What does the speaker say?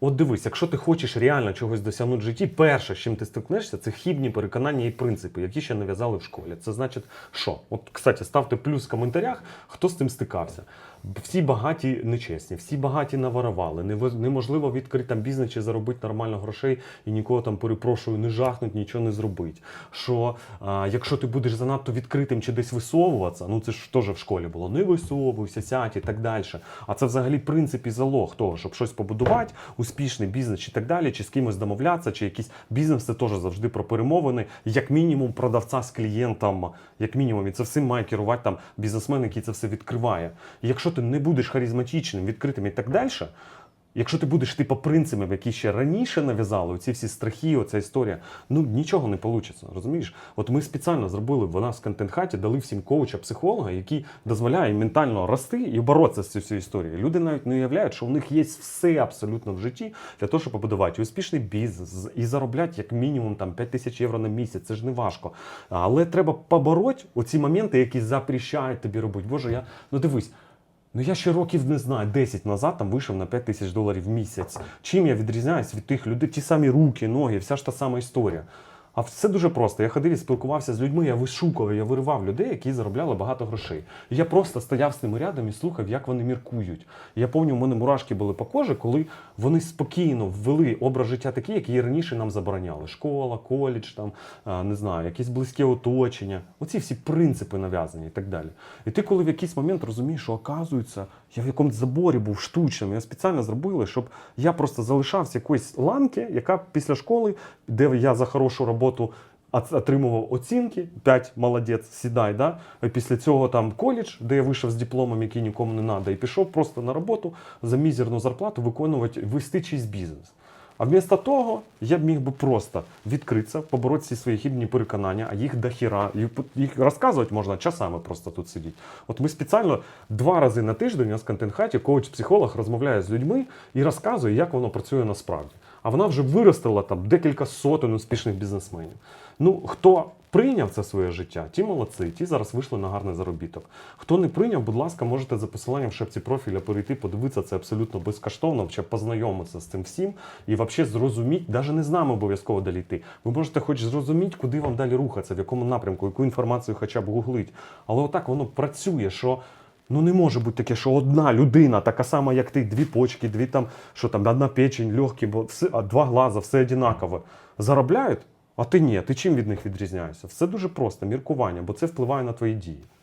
От дивись, якщо ти хочеш реально чогось досягнути в житті, перше, з чим ти стикнешся, це хібні переконання і принципи, які ще нав'язали в школі. Це значить, що? От, кстати, ставте плюс в коментарях, хто з цим стикався. Всі багаті нечесні, всі багаті наворували. Неможливо відкрити там бізнес чи заробити нормально грошей і нікого там перепрошую, не жахнуть, нічого не зробить. Що а, якщо ти будеш занадто відкритим чи десь висовуватися, ну це ж теж в школі було, не висовуйся, сядь і так далі. А це взагалі принцип і залог того, щоб щось побудувати, успішний бізнес чи так далі, чи з кимось домовлятися, чи якийсь бізнес це теж завжди про перемовини, як мінімум продавця з клієнтом, як мінімум, і це всім має керувати там бізнесмен, який це все відкриває. І якщо ти не будеш харизматичним, відкритим і так далі. Якщо ти будеш йти по принципам, які ще раніше нав'язали, оці всі страхи, оця історія, ну нічого не вийде, розумієш? От ми спеціально зробили в нас в контент-хаті, дали всім коуча, психолога, який дозволяє ментально рости і боротися з цією історією. Люди навіть не уявляють, що у них є все абсолютно в житті для того, щоб побудувати успішний бізнес і заробляти як мінімум там 5 тисяч євро на місяць. Це ж не важко. Але треба побороти оці моменти, які запрещають тобі робити. Боже, я ну дивись. Ну я ще років не знаю, 10 назад там вийшов на 5 тисяч доларів в місяць. Чим я відрізняюсь від тих людей, ті самі руки, ноги, вся ж та сама історія. А все дуже просто. Я ходив і спілкувався з людьми, я вишукував, я виривав людей, які заробляли багато грошей. І я просто стояв з ними рядом і слухав, як вони міркують. Я пам'ятаю, у мене мурашки були по кожі, коли вони спокійно ввели образ життя такий, який раніше нам забороняли. Школа, коледж, там, не знаю, якесь близьке оточення. Оці всі принципи нав'язані і так далі. І ти, коли в якийсь момент розумієш, що оказується, я в якомусь заборі був штучним, я спеціально зробили, щоб я просто залишався якоїсь ланки, яка після школи, де я за хорошу роботу от- отримував оцінки, 5 молодець, сідай. Да? Після цього там коледж, де я вийшов з дипломом, який нікому не треба, і пішов просто на роботу за мізерну зарплату виконувати, вести чийсь бізнес. А вмісто того я б міг би просто відкритися, побороти свої хібні переконання, а їх дохіра. Їх розказувати можна часами просто тут сидіти. От ми спеціально два рази на тиждень у нас в контент-хаті коуч-психолог розмовляє з людьми і розказує, як воно працює насправді. А вона вже виростила там декілька сотень успішних бізнесменів. Ну, хто прийняв це своє життя, ті молодці, ті зараз вийшли на гарний заробіток. Хто не прийняв, будь ласка, можете за посиланням в шапці профіля перейти, подивитися це абсолютно безкоштовно, чи познайомитися з цим всім і взагалі зрозуміти, навіть не з нами обов'язково далі йти. Ви можете хоч зрозуміти, куди вам далі рухатися, в якому напрямку, яку інформацію хоча б гуглить. Але отак воно працює, що. Ну не може бути таке, що одна людина, така сама, як ти, дві почки, дві там, що там, одна печень, легкі, бо все, а два глаза, все однаково. Заробляють, а ти ні. Ти чим від них відрізняєшся? Все дуже просто, міркування, бо це впливає на твої дії.